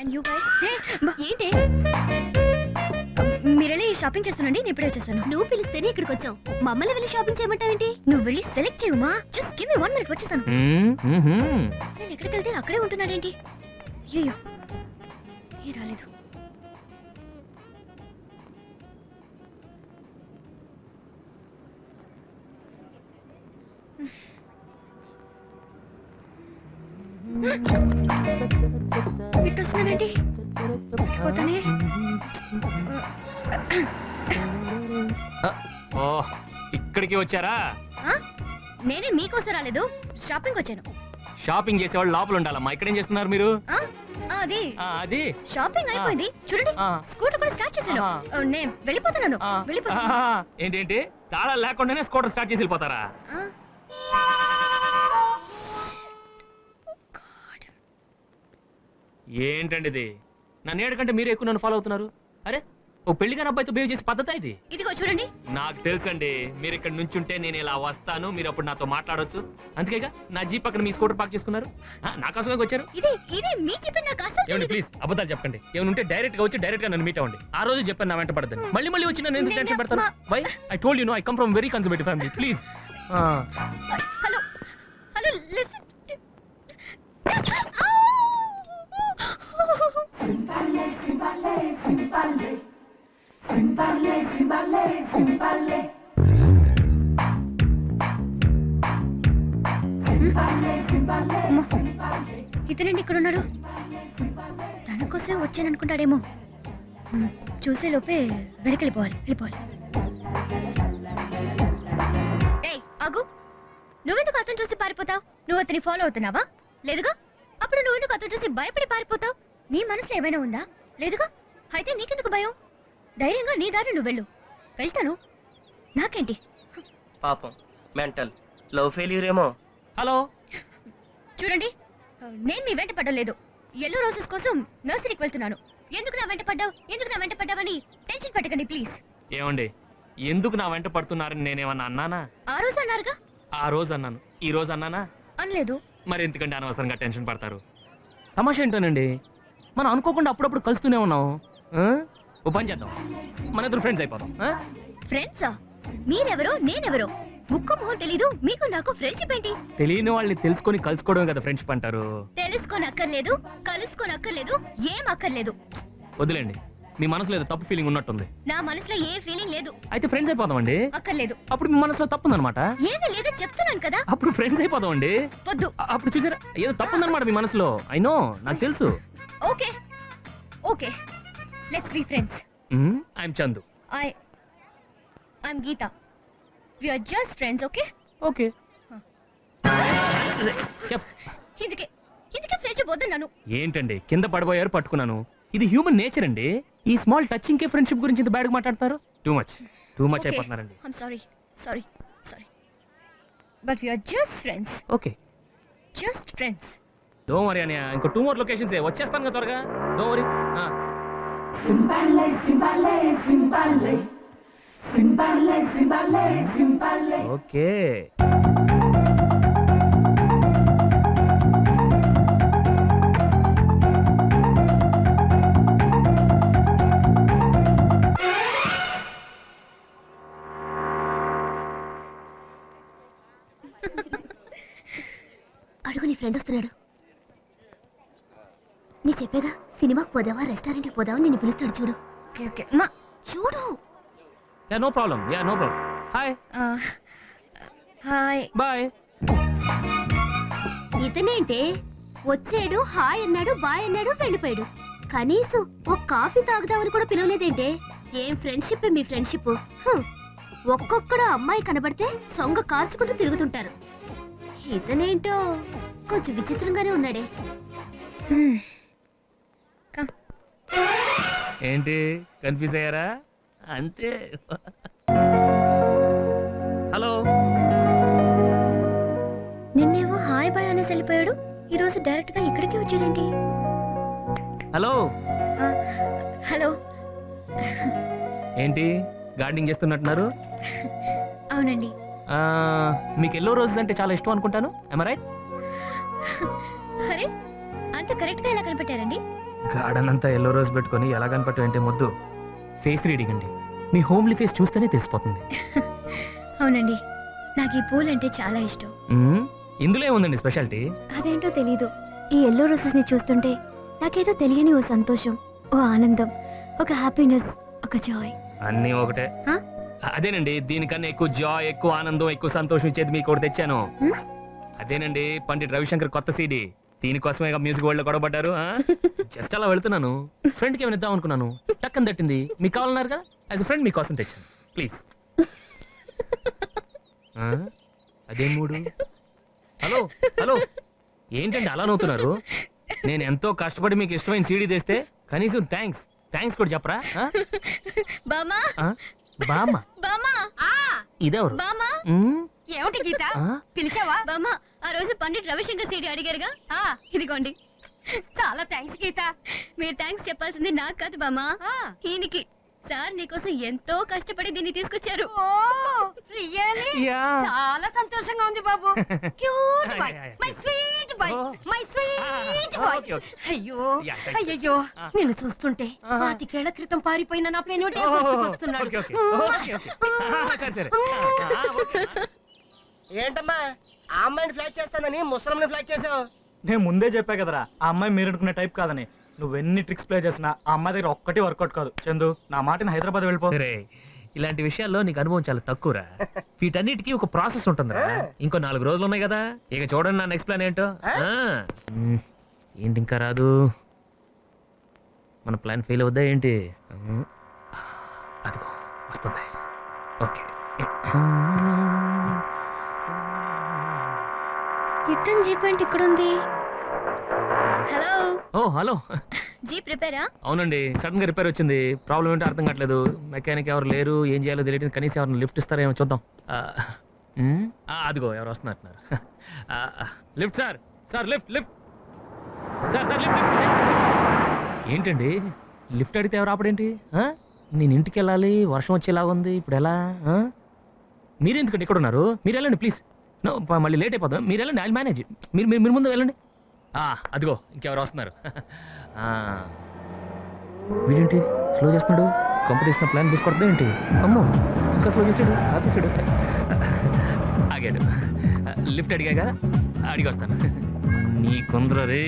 And you guys ఏంటి? మీరు వెళ్ళి షాపింగ్ చేస్తుండండి నేను ఇప్పుడే వచ్చేస్తాను. నువ్వు పిలిస్తేనే ఇక్కడికి వచ్చావు. మమ్మల్ని వెళ్ళి షాపింగ్ చేయమంటావేంటి? నువ్వు వెళ్ళి select చేయమా just give me one minute వచ్చేసాను. నేను ఎక్కడికి వెళ్తే అక్కడే ఉంటున్నాడేంటి? అయ్యో ఏ రాలేదు. ఇటు వస్తున్నాడేంటి పోతానే. ఓ ఇక్కడికి వచ్చారా? నేనే మీకోసం రాలేదు. షాపింగ్ వచ్చాను. షాపింగ్ చేసేవాళ్ళు లోపల ఉండాలమ్మా. ఇక్కడేం చేస్తున్నారు మీరు? ఆ, ఆ, అది. ఆ, అది? షాపింగ్ అయిపోయింది. చూడండి ఆ, స్కూటర్ కూడా స్టార్ట్ చేశాను. ఆ, నేను వెళ్ళిపోతున్నాను. ఆ, వెళ్ళిపోతాను ఆహా. ఏంటేంటి తాళాలు లేకుండానే స్కూటర్ స్టార్ట్ చేసి వెళ్ళిపోతారా? ఆ. ఏంటండి ఇది నన్ను ఏడుకంటే మీరు ఎక్కువ నన్ను ఫాలో అవుతున్నారు. అరే ఓ పెళ్ళిగాని అబ్బాయితో బిహేవ్ చేసే పద్ధతి ఇది? ఇదిగో చూడండి. నాకు తెలుసండి మీరు ఇక్కడ నుంచుంటే నేను ఇలా వస్తాను మీరు అప్పుడు నాతో మాట్లాడొచ్చు. అందుకేగా నా జీప్ పక్కన మీ స్కూటర్ పార్క్ చేసుకున్నారు. ఆ, నా కోసమే వచ్చారు? ఇది ఇది మీ చెప్పిన నాకు అసలు ఏమండి తెలీదు. ప్లీజ్ అబద్ధాలు చెప్పండి. ఏమైనా ఉంటే డైరెక్ట్గా వచ్చి డైరెక్ట్గా నన్ను మీట్ అవ్వండి. ఆ రోజు చెప్పాను నా వెంట పడద్దని. మళ్ళీ మళ్ళీ వచ్చి నన్ను ఎందుకు టెన్షన్ పెడతాను? మా- why I told you know I come from very conservative family please hello hello listen ఇతనండి ఇక్కడ ఉన్నాడు తన కోసమే వచ్చాను అనుకుంటాడేమో చూసే లోపే వెనక్కి వెళ్ళిపోవాలి. వెళ్ళిపోవాలి ఏయ్ ఆగు. నువ్వెందుకు అతను చూసి పారిపోతావు? నువ్వు అతని ఫాలో అవుతున్నావా? లేదుగా? అప్పుడు నువ్వెందుకు అతను చూసి భయపడి పారిపోతావు? నీ మనసులో ఏమైనా ఉందా? లేదుగా? అయితే నీకెందుకు భయం? ధైర్యంగా నీ దారి నువ్వు వెళ్ళు. వెళ్తాను. నాకేంటి? పాపం మెంటల్. లవ్ ఫెయిల్యూర్ ఏమో. హలో? చూడండి నేను మీ వెంట పడలేదు. ఎల్లో రోజెస్ కోసం నర్సరీకి వెళ్తున్నాను. ఎందుకు నా వెంట పడ్డావు? ఎందుకు నా వెంట పడ్డావని టెన్షన్ పెట్టకండి ప్లీజ్. ఏమండి? ఎందుకు నా వెంట పడుతున్నారని నేనేమన్నా అన్నానా? ఆ రోజు అన్నారుగా? ఆ రోజు అన్నాను. ఈ రోజు అన్నానా? అనలేదు. మరి ఎందుకంటే అనవసరంగా టెన్షన్ పడతారు? తమాషా ఏంటోనండి? మనం అనుకోకుండా అప్పుడప్పుడు కలుస్తూనే ఉన్నాం? ఓ పని చేద్దాం. మన ఇద్దరు ఫ్రెండ్స్ అయిపోదాం? ఫ్రెండ్సా మీరెవరో నేనెవరో? ముక్కు మొహం తెలీదు మీకు నాకు ఫ్రెండ్షిప్ ఏంటి? తెలియని వాళ్ళని తెలుసుకొని కలుసుకోవడమే కదా ఫ్రెండ్షిప్ అంటారు. తెలుసుకొని అక్కర్లేదు కలుసుకొని అక్కర్లేదు ఏం అక్కర్లేదు వదిలేండి మీ మనసులో ఏదో తప్పు ఫీలింగ్ ఉన్నట్టుంది. నా మనసులో ఏ ఫీలింగ్ లేదు. అయితే ఫ్రెండ్స్ అయిపోదామండి. అక్కర్లేదు. అప్పుడు మీ మనసులో తప్పు ఉందన్నమాట ఏమీ లేదు చెప్తున్నాను కదా. అప్పుడు ఫ్రెండ్స్ అయిపోదామండి. వద్దు. అ- అప్పుడు చూసారా? ఏదో తప్పు ఉందన్నమాట మీ మనసులో. ఐ నో నాకు తెలుసు. Okay. Okay. Let's be friends I'm Chandu I I'm Geeta we are just friends okay okay ఇందుకే ఇందుకే ఫ్రెండ్షిప్ వద్దన్నాను ఏంటండి? కింద పడిపోయారు పట్టుకున్నాను. ఇది హ్యూమన్ నేచర్ అండి. ఈ స్మాల్ టచింగ్ కే ఫ్రెండ్షిప్ గురించి ఇంత బ్యాడ్ మాట్లాడతారు? Too much too much. అయిపోతున్నారండి. I'm sorry sorry sorry but we are just friends okay just friends do worry అని ఇంకో టూ మోర్ లొకేషన్స్ వచ్చేస్తాను కదా త్వరగా. డో వరీ ఓకే పోదావా? రెస్టారెంట్కి పోదావా? నేను పిలుస్తాడు చూడు. Okay okay. మా చూడు. Yeah no problem yeah no problem hi hi. Bye ఇతనేంటే? వచ్చాడు హాయ్ అన్నాడు బాయ్ అన్నాడు వెళ్ళిపోయాడు కనీసం ఒక కాఫీ తాగుదామని కూడా పిలవలేదేంటే? ఏం ఫ్రెండ్షిప్ మీ ఫ్రెండ్షిప్ ఒక్కొక్కడు అమ్మాయి కనబడితే సొంగ కాల్చుకుంటూ తిరుగుతుంటారు. ఇతనేంటో కొంచెం విచిత్రంగానే ఉన్నాడే. ఏంటి కన్ఫ్యూజ్ అయ్యారా? అంతే. హలో. నిన్నేమో హాయ్ బాయ్ అనేసి వెళ్ళిపోయాడు. ఈ రోజు డైరెక్ట్గా ఇక్కడికి వచ్చాడేంటి హలో. హలో. ఏంటి గార్డెనింగ్ చేస్తున్నట్టున్నారు? అవునండి. మీకు ఎల్లో రోజెస్ అంటే చాలా ఇష్టం అనుకుంటాను. రైట్ అరే అంత కరెక్ట్గా ఎలా కనిపెట్టారండి? గార్డెన్ అంతా ఎల్లో రోజ్ పెట్టుకొని ఎలా కనపట్టు అంటే ముద్దు? ఫేస్ రీడింగ్ అండి మీ హోమ్లీ ఫేస్ చూస్తేనే తెలిసిపోతుంది. అవునండి. నాకు ఈ పూలంటే చాలా ఇష్టం. మ్మ్, ఇందులో ఏముందండి స్పెషాలిటీ? అదేంటో తెలీదు. ఈ ఎల్లో రోజెస్ని చూస్తుంటే నాకేదో తెలియని ఓ సంతోషం ఓ ఆనందం ఒక హ్యాపీనెస్ ఒక జాయ్. అన్నీ ఒకటే. ఆ? అదేనండి దీనికన్నా ఎక్కువ జాయ్ ఎక్కువ ఆనందం ఎక్కువ సంతోషం ఇచ్చేది మీకు ఒకటి తెచ్చాను? అదేనండి పండిట్ రవిశంకర్ కొత్త సీడీ. దీనికోసమే మ్యూజిక్ వరల్డ్ గొడవపడ్డారు జస్ట్ అలా వెళ్తున్నాను. ఫ్రెండ్కి ఏమైనా అనుకున్నాను. టక్కని తట్టింది. మీకు కావాలన్నారు కదా యాజ్ ఫ్రెండ్ మీకోసం తెచ్చాను. ప్లీజ్ అదే మూడు. హలో హలో ఏంటండి అలా నవ్వుతున్నారు? నేను ఎంతో కష్టపడి మీకు ఇష్టమైన సీడీ తెస్తే కనీసం థ్యాంక్స్ థ్యాంక్స్ కూడా చెప్పరా? బామా? ఆ? బామ్మ బామా? ఇదెవరు? బామా? ఏమిటి గీత? పిలిచావా? బామా ఆ రోజు పండిట్ రవిశంకర్ సీడి అడిగారుగా. ఆ ఇదిగోండి. చాలా థ్యాంక్స్ గీత. మీరు థ్యాంక్స్ చెప్పాల్సింది నాకు కాదు బామా ఈయనకి సార్ నీకోసం ఎంతో కష్టపడి దీన్ని తీసుకొచ్చారు. యా. చాలా సంతోషంగా ఉంది బాబు. Cute boy. My sweet boy. My sweet boy. అయ్యో. అయ్యయ్యో. ఆ. నిన్ను చూస్తుంటే ఆ. పాతికేళ్ళ క్రితం పారిపోయిన నా పెనుటే ఓ, గుర్తుకొస్తున్నాడు. ఏంటమ్మా? ఆ అమ్మాయిని ఫ్లాట్ చేస్తానని ముసలంని ఫ్లాట్ చేసావు? నేను ముందే చెప్పా కదరా ఆ అమ్మాయి మీరు అనుకునే టైప్ కాదని. నువ్వెన్ని ట్రిక్స్ ప్లే చేసినా ఆ అమ్మాయి దగ్గర ఒక్కటి వర్కౌట్ కాదు. చందు నా మాటని హైదరాబాద్ వెళ్ళిపో. సరే ఇలాంటి విషయాల్లో నీకు అనుభవం చాలా తక్కువరా. వీటన్నిటికీ ఒక ప్రాసెస్ ఉంటుందిరా. ఇంకో నాలుగు రోజులు ఉన్నాయి కదా. ఇక చూడండి నా నెక్స్ట్ ప్లాన్ ఏంటో. ఆ. మ్, ఏంటి ఇంకా రాదు? మన ప్లాన్ ఫెయిల్ అవుద్దా ఏంటి? మ్, అదిగో వస్తుంది. ఓకే. రిటర్న్ జీప్ ఏంటి ఇక్కడ ఉంది హలో ఓ హలో. జీప్ రిపేరా? అవునండి సడన్గా రిపేర్ వచ్చింది. ప్రాబ్లం ఏంటో అర్థం కావట్లేదు. మెకానిక్ ఎవరు లేరు ఏం చేయాలో తెలియదు కనీసం ఎవరిని లిఫ్ట్ ఇస్తారేమో చూద్దాం. ఆ, ఉమ్, ఆ, అదిగో ఎవరు వస్తున్నట్టున్నారు ఆ, ఆ, lift sir sir lift lift. Sir sir lift lift. ఏంటండి? లిఫ్ట్ అడిగితే ఎవరు ఆపడేంటి? ఆ? నేను ఇంటికి వెళ్ళాలి వర్షం వచ్చేలాగా ఉంది ఇప్పుడు ఎలా ఆ? మీరు ఎందుకంటే ఇక్కడ ఉన్నారు మీరు వెళ్ళండి ప్లీజ్. నో మళ్ళీ లేట్ అయిపోతాం. మీరు వెళ్ళండి ఐ మేనేజ్ మీరు మీరు మీరు ముందు వెళ్ళండి. ఆ, అదిగో ఇంకెవరు వస్తున్నారు. ఆ. వీడేంటి? స్లో చేస్తున్నాడు? కంపెనీ తీసిన ప్లాన్ తీసుకొడతా ఏంటి? అమ్మో ఇంకా స్లో చేసాడు ఆపేసాడు. ఆగాడు. లిఫ్ట్ అడిగాక అడిగి వస్తాను. నీ కొందరు రే.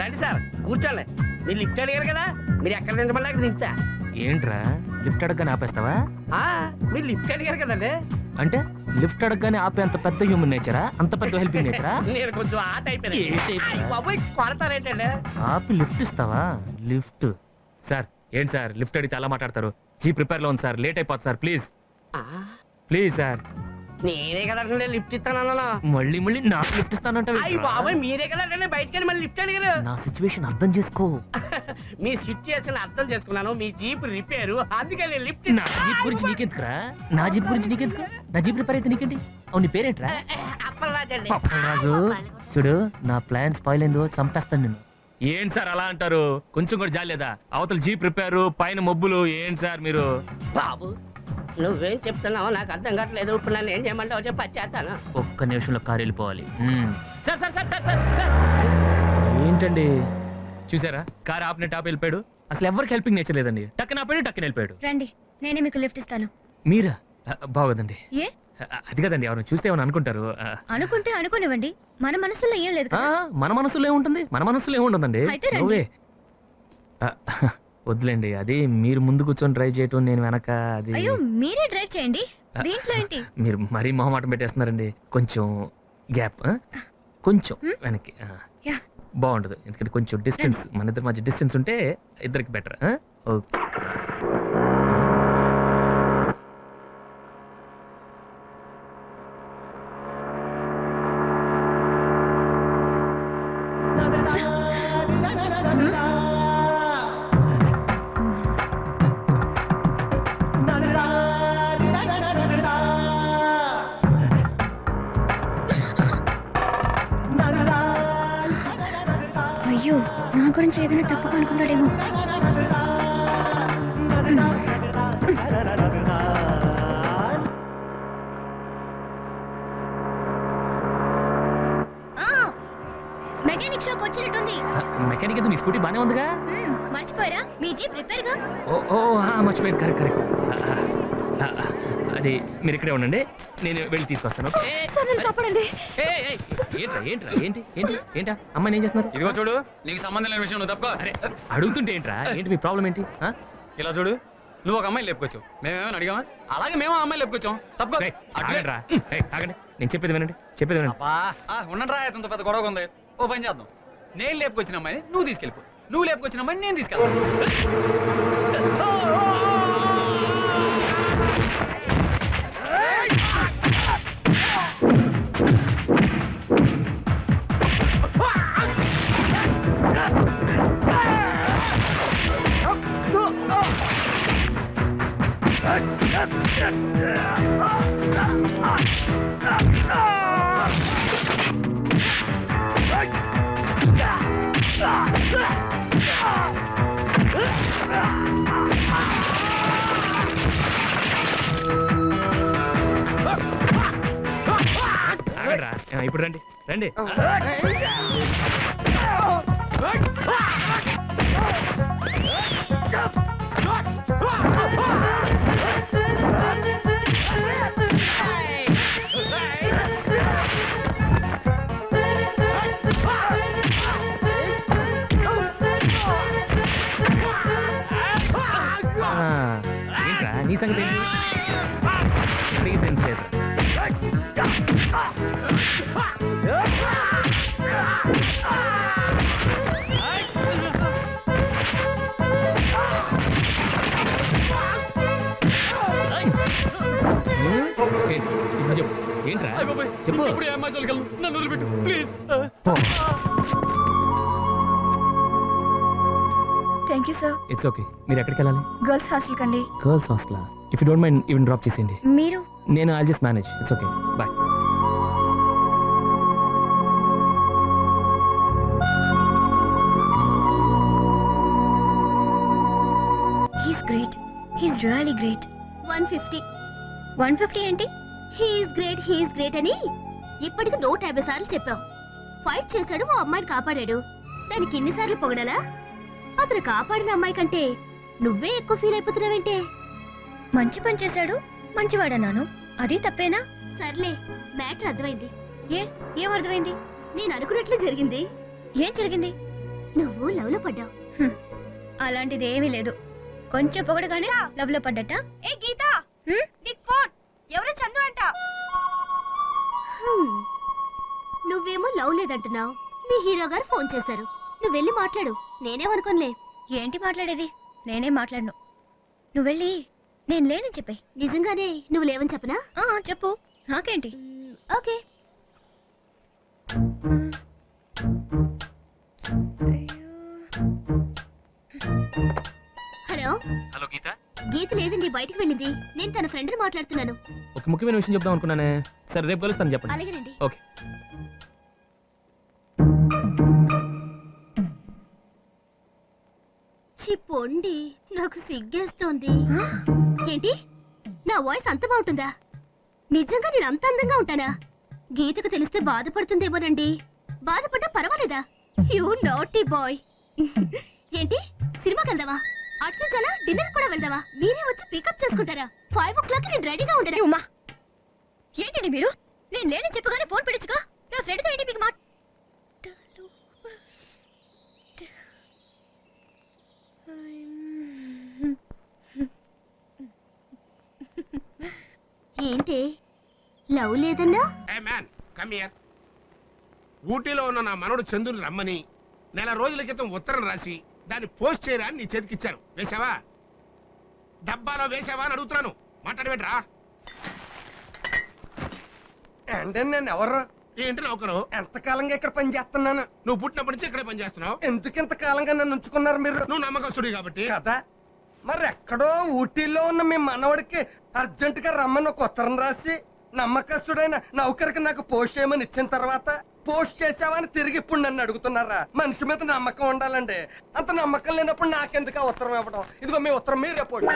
రండి సార్ కూర్చోలే మీరు లిఫ్ట్ అడిగారు కదా మీరు ఎక్కడ నిలబడలేక దించా. ఏంట్రా? లిఫ్ట్ అడగగానే ఆపేస్తావా? ఆ, మీరు లిఫ్ట్ అడిగారు కదండి. అంటే లిఫ్ట్ అడగగానే ఆపే అంత పెద్ద హ్యూమన్ నేచరా అంత పెద్ద హెల్పింగ్ నేచరా నేను కొంచెం ఆట కొడతారేంటండి? ఆపి లిఫ్ట్ ఇస్తావా? లిఫ్ట్. సార్ ఏంటి సార్? లిఫ్ట్ అడిగితే అలా మాట్లాడతారు. జీ ప్రిపేర్లో ఉంది సార్. లేట్ అయిపోతుంది సార్. ప్లీజ్. Please sir. నేనే కదండి లిఫ్ట్ ఇస్తానన్నా మళ్ళీ మళ్ళీ నాకు లిఫ్ట్ ఇస్తానంటే అయ్యి బాబోయ్ మీరే కదండి బయటకి వెళ్ళి మళ్ళీ లిఫ్ట్ అడిగారు నా సిచ్యువేషన్ అర్థం చేసుకో. మీ సిచ్యుయేషన్ అర్థం చేసుకున్నాను మీ జీప్ రిపేరు అందుకే నేను లిఫ్ట్ నా జీప్ గురించి నీకెందుకురా? నా జీప్ గురించి నీకెందుకు? నా జీప్ రిపేర్ అయితే నీకేంటి? అవును నీ పేరేంట్రా? అప్పలరాజండి. రాజు చూడు నా ప్లాన్ స్పాయిల్ అయిందో చంపేస్తాను నేను. ఏంటి సార్ అలా అంటారు? కొంచెం కూడా జాలేదా? అవతల జీప్ రిపేరు పైన మబ్బులు ఏంటి సార్ మీరు? బాబు నువ్వేం చెప్తున్నావు నాకు అర్థం కావట్లేదు. ఇప్పుడు నన్ను ఏం చేయమంటావు చెప్పి వచ్చేస్తాను ఒక్క నిమిషంలో కారు వెళ్ళిపోవాలి. మ్మ్. Sir sir sir sir sir sir. ఏంటండి? చూసారా? కారు ఆపిన టాప్ వెళ్ళిపోయాడు. అసలు ఎవరికి హెల్పింగ్ నేచర్ లేదండి? టక్కన ఆపాడు టక్కన వెళ్ళిపోయాడు. రండి నేనే మీకు లిఫ్ట్ ఇస్తాను. మీరా? ఆ, బాగోదండి. ఏ? ఆ, అది కదండి ఎవరు చూస్తే ఏమని అనుకుంటారు? ఆ, అనుకుంటే అనుకునివ్వండి. మన మనసులో ఏం లేదు ఆ, కదా మన మనసులో ఏముంటుంది? మన మనసులో ఏముంటుందండి? అయితే రండి. నువ్వే. ఆ, వద్దులేండి. అది మీరు ముందు కూర్చొని డ్రైవ్ చేయటం నేను వెనక అది అయ్యో మీరే డ్రైవ్ చేయండి. దీంట్లో ఏంటి? మీరు మరీ మొహమాటం పెట్టేస్తున్నారండి. కొంచెం గ్యాప్ కొంచెం? వెనక్కి. బాగుండదు. ఎందుకంటే కొంచెం డిస్టెన్స్ మన ఇద్దరి మధ్య డిస్టెన్స్ ఉంటే ఇద్దరికి బెటర్ ఓకే. అయ్యో నా గురించి ఏదైనా తప్పుగా అనుకున్నాడేమో మెకానిక్ షాప్ వచ్చినట్టుంది. మెకానిక్ అయితే మీ స్కూటీ బానే ఉందిగా? మర్చిపోయారా? మీ జీప్ రిపేర్గా ఓ ఓ ఆ, మర్చిపోయాను. Correct correct. అది మీరు ఇక్కడే ఉండండి. నేను వెళ్ళి తీసుకొస్తాను ఓకే? కాపాడండి ఏయ్, ఏయ్, ఏంట్రా ఏంట్రా ఏంటి ఏంటి ఏంటా? అమ్మాయిని ఏం చేస్తున్నారు? ఇదిగో చూడు నీకు సంబంధం లేని విషయం నువ్వు తప్పుకో. అరే అడుగుతుంటే ఏంట్రా? ఏంటి మీ ప్రాబ్లం ఏంటి? ఆ? ఇలా చూడు నువ్వు ఒక అమ్మాయిని లేపుకొచ్చావు. మేమేమైనా అడిగామా? అలాగే మేము ఆ అమ్మాయిని లేపుకొచ్చాం. తప్పుకో. రేయ్, ఆగండ్రా. రేయ్, ఆగండి. నేను చెప్పేది వినండి చెప్పేది వినండి. ఉండరా ఇంత పెద్ద గొడవ ఉంది. ఓ పని చేద్దాం. నేను లేపుకొచ్చిన అమ్మాయిని నువ్వు తీసుకెళ్ళిపో. నువ్వు లేపుకొచ్చిన అమ్మాయిని నేను తీసుకెళ్తాను. ఇప్పుడు రండి రండి. నీ సంగతి నీకు సెన్స్ లేదు. ఏంటి ఇప్పుడు చెప్పు ఏంట్రా చెప్పు. ఇప్పుడు ఏ అమ్మాయి జోలికి వెళ్ళను. నన్ను వదిలిపెట్టు ప్లీజ్. పో. Thank you sir it's okay మీరు ఎక్కడికి వెళ్ళాలి? గర్ల్స్ హాస్టల్ కండి. Girls hostel if you don't mind even drop చేసేయండి. మీరు? నేను I just manage it's okay bye he's great he's really great one fifty. One fifty ఏంటి? He's great he's great అని ఇప్పటికి నూట యాభై సార్లు చెప్పావు ఫైట్ చేశాడు ఓ అమ్మాయిని కాపాడాడు. దానికి ఇన్నిసార్లు పొగడాలా? అతను కాపాడిన అమ్మాయి కంటే నువ్వే ఎక్కువ ఫీల్ అయిపోతున్నావేంటే? మంచి పని చేశాడు. మంచివాడన్నాను అది తప్పేనా? సర్లే మ్యాటర్ అర్థమైంది. ఏ ఏం అర్థమైంది? నేను అనుకున్నట్లు జరిగింది. ఏం జరిగింది? నువ్వు లవ్లో పడ్డావు అలాంటిది ఏమీ లేదు. కొంచెం పొగడగానే లవ్లో పడ్డట. ఏ గీత? నీకు ఫోన్! ఎవరు చందు అంట. నువ్వేమో లవ్ లేదంటున్నావు. మీ హీరో గారు ఫోన్ చేశారు. నువ్వు వెళ్ళి మాట్లాడు. నేనేమనుకోనులే. ఏంటి మాట్లాడేది? నేనేం మాట్లాడను. నువ్వు వెళ్ళి నేను లేనని చెప్పాయి నిజంగానే నువ్వు లేవని చెప్పనా? చెప్పు. నాకేంటి? Okay. Hello. Hello Geeta. Geeta లేదండి బయటికి వెళ్ళింది. నేను తన ఫ్రెండ్ మాట్లాడుతున్నాను. ఒక ముఖ్యమైన విషయం చెప్దాం అనుకున్నానే. సరే రేపు కలుస్తాను చెప్పండి. అలాగేనండి. ఓకే. చిప్పొండి నాకు సిగ్గేస్తోంది. ఏంటి నా వాయిస్ అంత బాగుంటుందా? నిజంగా నేను అంత అందంగా ఉంటానా? గీతకు తెలిస్తే బాధపడుతుందేమోనండి. బాధపడ్డా పర్వాలేదా? You naughty boy. ఏంటి? సినిమాకి వెళ్దావా అట్నుంచాలా డిన్నర్ కూడా వెళ్దావా మీరే వచ్చి పికప్ చేసుకుంటారా? ఫైవ్ ఓ క్లాక్ నేను రెడీగా ఉండను? ఉమా ఏంటండి మీరు? నేను లేనని చెప్పగానే ఫోన్ పెట్టచ్చుగా నా ఫ్రెండ్తో ఏంటి మీకు మాట ఏంటి? లవ్ లేదన్నా? ఏ మ్యాన్ కమ్ హియర్ ఊటీలో ఉన్న నా మనవడు చందుని రమ్మని నెల రోజుల క్రితం ఉత్తరం రాసి దాన్ని పోస్ట్ చేయరా అని నీ చేతికిచ్చాను వేసావా డబ్బాలో వేసావా అని అడుగుతున్నాను. మాట్లాడబెట్రా అంటే నేను ఎవరు ఏంటి నౌకరు? ఎంతకాలంగా ఇక్కడ పని చేస్తున్నాను? నువ్వు పుట్టినప్పటి నుంచి ఇక్కడే పనిచేస్తున్నావు ఎందుకు ఇంత కాలంగా నన్ను ఉంచుకున్నారు మీరు? నువ్వు నమ్మకస్తుడి కాబట్టి. కదా? మరి ఎక్కడో ఊటీలో ఉన్న మీ మనవడికి అర్జెంట్గా రమ్మని ఒక ఉత్తరం రాసి నమ్మకస్తుడైన నౌకరికి నాకు పోస్ట్ చేయమని ఇచ్చిన తర్వాత పోస్ట్ చేసావని తిరిగి ఇప్పుడు నన్ను అడుగుతున్నారా? మనిషి మీద నమ్మకం ఉండాలండి. అంత నమ్మకం లేనప్పుడు నాకెందుకు ఆ ఉత్తరం ఇవ్వడం? ఇదిగో మీ ఉత్తరం మీరే పోండి.